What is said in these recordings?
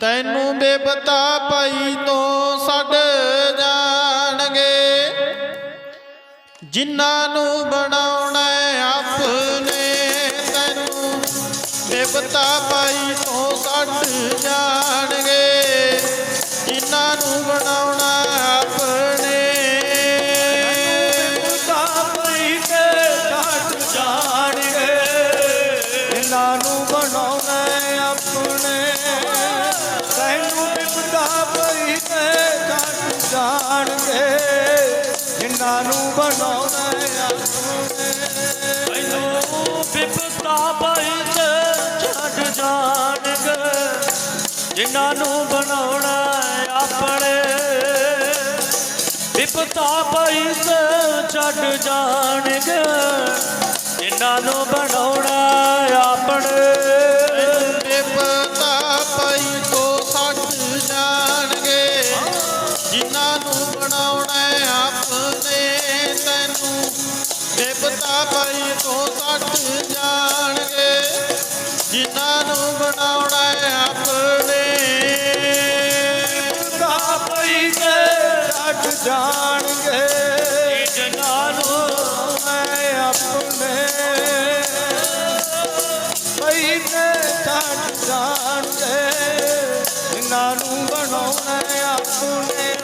ਤੈਨੂੰ ਬੇਬਤਾ ਪਈ ਤੋਂ ਛੱਡ ਜਾਣਗੇ। ਜਿਨ੍ਹਾਂ ਨੂੰ ਬਣਾਉਣਾ ਹੈ ਆਪਣੇ ਤੈਨੂੰ ਬੇਬਤਾ ਪਈ ਤੋਂ ਛੱਡ ਜਾਣਗੇ। ਜਿਨ੍ਹਾਂ ਨੂੰ ਬਣਾਉਣਾ ਹੈ ਆਪਣੇ ਦਾ ਪਈ ਤੇ ਛੱਡ ਜਾਣਗੇ। ਇਹਨਾਂ ਨੂੰ ਪਈ ਤੇ ਜਾਣਗੇ ਇਹਨਾਂ ਨੂੰ ਬਣਾਉਣਾ ਹੈ ਆਪਣੇ। ਮੈਨੂੰ ਵਿਪਤਾ ਪਈ ਤੇ ਛੱਡ ਜਾਣਗੇ, ਜਿਨ੍ਹਾਂ ਨੂੰ ਬਣਾਉਣਾ ਆਪਣੇ ਬਿਪਤਾ ਪਈ ਤੇ ਛੱਡ ਜਾਣਗੇ, ਜਿਨ੍ਹਾਂ ਨੂੰ ਬਣਾਉਣਾ ਬਣਾਉਣਾ ਆਪਣੇ। ਦਾ ਪਈ ਤੇ ਛੱਡ ਜਾਣਗੇ। ਜਿਨ੍ਹਾਂ ਨੂੰ ਮੈਂ ਆਪਣੇ। ਪਈ ਤੇ ਛੱਡ ਜਾਣਗੇ। ਇਹਨਾਂ ਨੂੰ ਬਣਾਉਣਾ ਆਪਣੇ।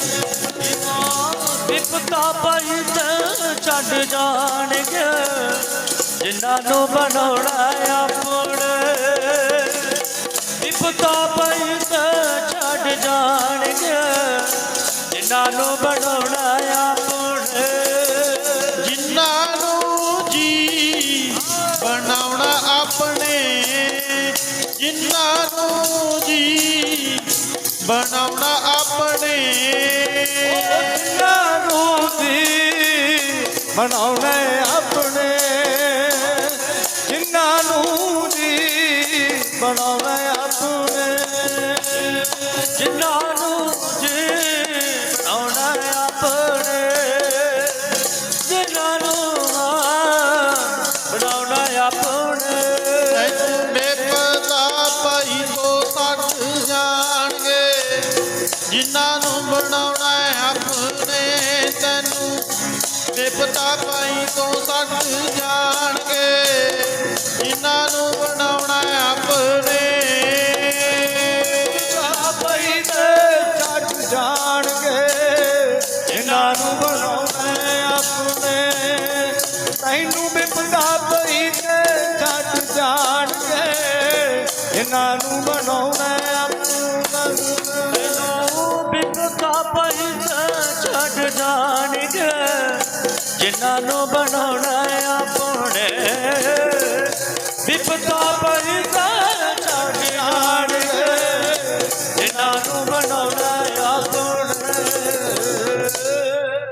ਵਿਪਤਾ ਪਈ ਤੇ ਛੱਡ ਜਾਣਗੇ। ਜਿਨ੍ਹਾਂ ਨੂੰ ਬਣਾਉਣਾ ਆਪਣੇ। ਤੇ ਛੱਡ ਜਾਣਗੇ। ਜਿਨ੍ਹਾਂ ਨੂੰ ਬਣਾਉਣਾ ਆਪਣੇ ਜਿਨ੍ਹਾਂ ਨੂੰ ਜੀ ਬਣਾਉਣਾ ਆਪਣੇ। ਜਿਨ੍ਹਾਂ ਨੂੰ ਜੀ ਬਣਾਉਣਾ ਆਪਣੇ। ਨੂੰ ਦੀ ਬਣਾਉਣਾ ਆਪਣੇ। ਜਿਨ੍ਹਾਂ ਨੂੰ ਬਣਾਉਣਾ ਜਿਨ੍ਹਾਂ ਨੂੰ ਬਣਾਉਣਾ ਹੈ ਆਪਣੇ ਤੈਨੂੰ ਬਿਪਤਾ ਭਾਈ ਤੋਂ ਸੱਟ ਜਾਣਗੇ ਜਿਨ੍ਹਾਂ ਨੂੰ ਬਣਾਉਣਾ ਹੈ ਆਪਣੇ ਪਈ ਤੇ ਛੱਡ ਜਾਣਗੇ ਇਹਨਾਂ ਨੂੰ ਬਣਾਉਣਾ ਆਪਣੇ ਤੈਨੂੰ ਬਿਪਦਾ ਪਈ ਤੇ ਛੱਡ ਜਾਣਗੇ ਇਹਨਾਂ ਨੂੰ ਬਣਾਉਣਾ ਆਪਣਾ ਮੈਨੂੰ ਬਿਪਤਾ ਛੱਡ ਜਾਣਗੇ। ਜਿਨ੍ਹਾਂ ਨੂੰ ਬਣਾਉਣਾ ਆਪਣੇ। ਵਿਪਤਾ ਪਈ